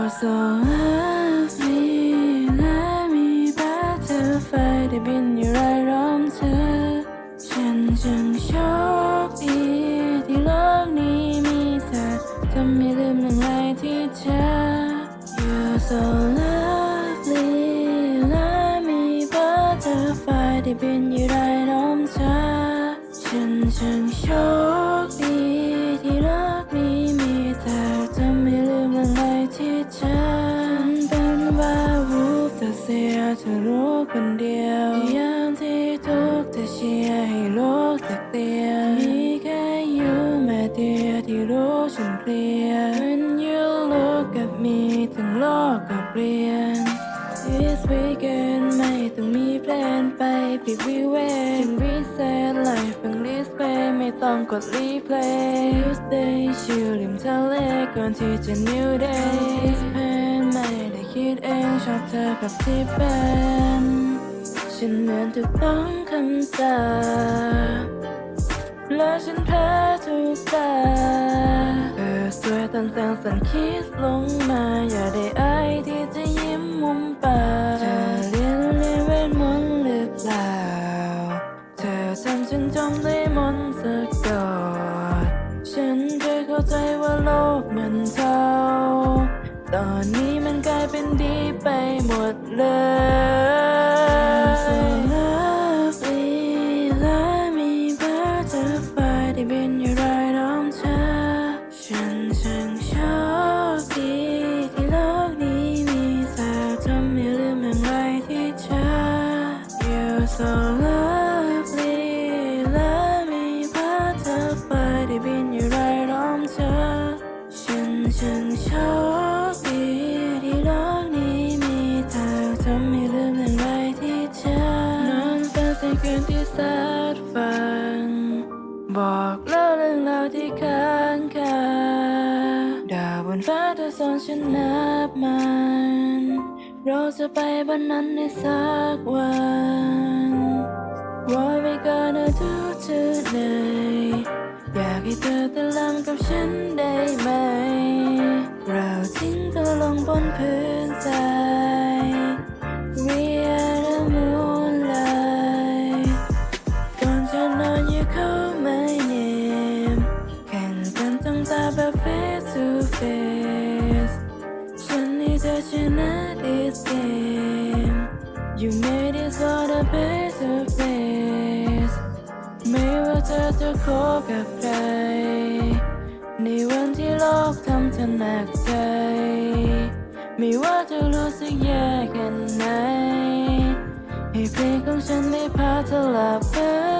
You're so lovely และมีบาเธอไฟได้บินอยู่รายล้อมเธอ ฉันจึงโชคดีที่โลกนี้มีเธอทำให้ลืมเรื่องไรที่เธอ You're so lovely และมีบาเธอไฟได้บินอยู่รายล้อมเธอ ฉันจึงโชค ฉันเป็นว่าวูบแต่เสียเธอรู้คนเดียวยามที่ทุกข์เธอเชียร์ให้โลกแตกเตียนมีแค่อยู่แม่เดียวที่รู้ฉันเพลีย When you look at me ทั้งโลกก็เปลี่ยน This weekend ไม่ต้องมีแพลนไปปิดวิเวกรีเซ็ตไล ต้องกดรีเพลย์ Tuesday ชิลริมทะเลก่อนที่จะ New Day This pen ไม่ได้คิดเองชอบเธอแบบที่เป็นฉันเหมือนถูกต้องคำสาปและฉันแพ้ทุกตาเออสวยตอนแสงสันคิสลงมาอย่าได้ ทำฉันจมด้วยมนต์สะกดฉันเคยเข้าใจว่าโลกมันเท่าตอนนี้มันกลายเป็นดีไปหมดเลย คืนที่แสดฝันบอกเล่าเรื่องราวที่ค้างคาดาวบนฟ้าเธอสอนฉันนับมัน เราจะไปบนนั้นในสักวัน What we gonna do tonight อยากให้เธอตะลำกับฉันได้ไหม เราทิ้งตัวลงบนพื้น นอนอย่าเข้า my name แข่งกันจ้องตาแบบ face to face ฉันนี่จะชนะ this game You made it for the better place ไม่ว่าเธอจะคบกับใคร ในวันที่โลกทำเธอหนักใจ ไม่ว่าจะรู้สึกแย่แค่ไหนให้เพลงของฉันได้พาเธอหลับไป